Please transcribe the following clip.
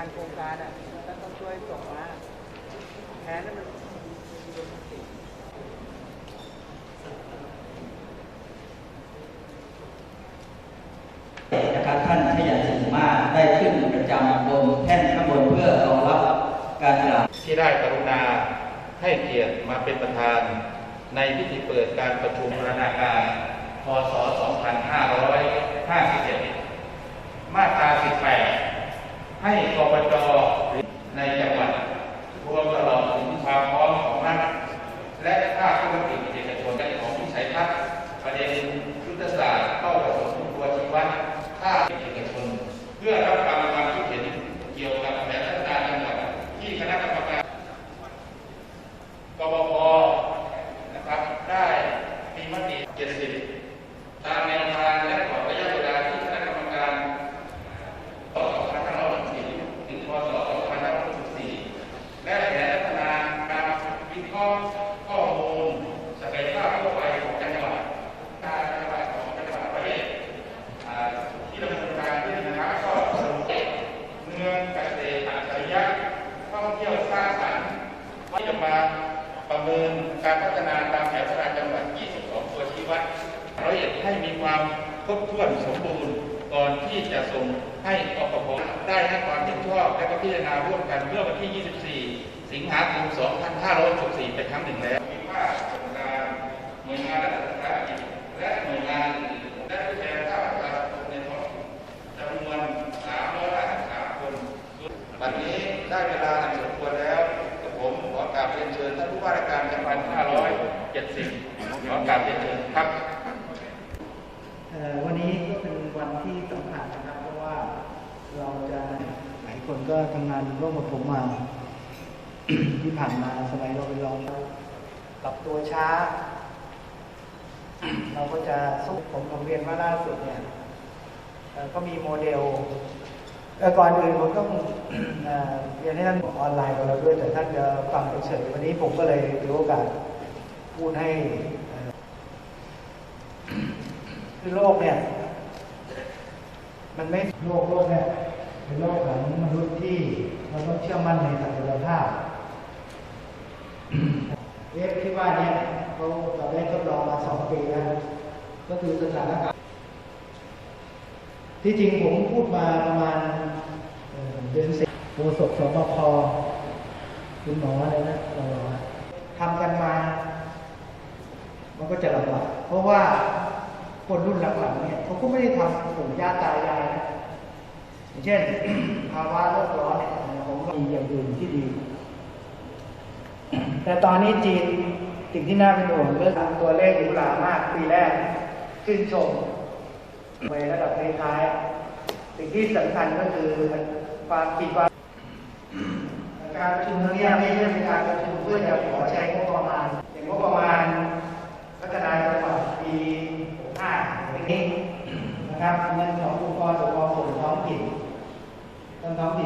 การโครงการอะแล้วต้องช่วยส่งมาแทนนั้นมันนะครับท่านขยันสิงห์มากได้ขึ้นประจำบนแท่นข้างบนเพื่อรองรับการกล่าวที่ได้กรุณาให้เกียรติมาเป็นประธาน ในพิธีเปิดการประชุมบูรณาการพศ 2551 มาตรา 18 ให้กปจในจังหวัดรวมตลอดถึงความพร้อมของรัฐและภาคธุรกิจเอกชนและของวิสัยทัศน์ประเด็นยุทธศาสตร์เป้าประสงค์ตัวชี้วัดภาคเอกชน เพื่อรับฟังความคิดเห็นเกี่ยวกับแผนพัฒนาจังหวัดที่คณะกรรมการ กบพนะครับได้มีมติ 70 ตามแนวทางและกรอบระยะเวลาที่คณะกรรมการพศ2564ถึงพศ2564และแผนพัฒนาการวิเคราะห์ข้อมูลศักยภาพทั่วไปของจังหวัดการจังหวัดของจังหวัดประเทศที่ดำเนินการขึ้นนะครับก็สรุปเมืองเกษตรอัจฉริยะท่องเที่ยวสร้างสรรค์ที่จะมาประเมินการพัฒนาตามแผนพัฒนาจังหวัด 22 ตัวชี้วัด ร้อยเอ็ดให้มีความครบถ้วนสมบูรณ์ก่อนที่จะส่งให้กปพได้ให้ความเห็นชอบและก็พิจารณาร่วมกันเมื่อวันที่ 24 สิงหาคม 2564 เป็นครั้งหนึ่งแล้วมีภาคส่วนกลางหน่วยงานรัฐวิสาหกิจและหน่วยงานอื่นและผู้แทนภาคประชาชนในท้องถิ่นจำนวน353คนวันนี้ได้เวลาอันสมควรแล้วกับผมขอกราบเรียนเชิญท่านผู้ว่าราชการจังหวัด 570 ขอกราบเรียนเชิญครับ เอ่อวันนี้ก็เป็นวัน ที่สำคัญนะครับ เพราะว่าเราจะหลายคนก็ทำงานร่วมกับผมมา ที่ผ่านมาสมัยเราเป็นรองปรับตัวช้า เราก็จะสู้ผมผมเรียนว่าล่าสุดเนี่ยก็มีโมเดลเอ่ก่อนอื่นผมต้องเรียนให้ท่านออนไลน์กับเราด้วย แต่ท่านจะฟังเฉยๆวันนี้ผมก็เลยถือโอกาสพูดให้คือโลกเนี่ย มันไม่โลกโลกเนี่ยเป็นโลกของมนุษย์ที่เราต้องเชื่อมั่นในศักยภาพเวฟที่ว่าเนี่ยเขาเราได้ทดลองมาสองปีแล้วก็คือสถานการณ์ที่จริงผมพูดมาประมาณเดือนสิบโฆษกสบคคุณหมออะไรนะเราทำกันมา มันก็จะลำบากเพราะว่าคนรุ่นหลังๆเนี่ยเขาก็ไม่ได้ทำปู่ย่าตายาย เช่น ภาวะโลกร้อนเนี่ยผมมีอย่างอื่นที่ดี แต่ตอนนี้จีนสิ่งที่น่าเป็นห่วงเรื่องตัวเลขหรูหรามากปีแรก ขึ้นชมไประดับท้ายๆสิ่งที่สำคัญก็คือความขีดควาการประชุมครั้งนี้ไม่ใช่เป็นการประชุมเพื่อจะขอใช้งบประมาณอย่างงบประมาณ พัฒนาจังหวัดปี65อย่างนี้นะครับเงิน ขอ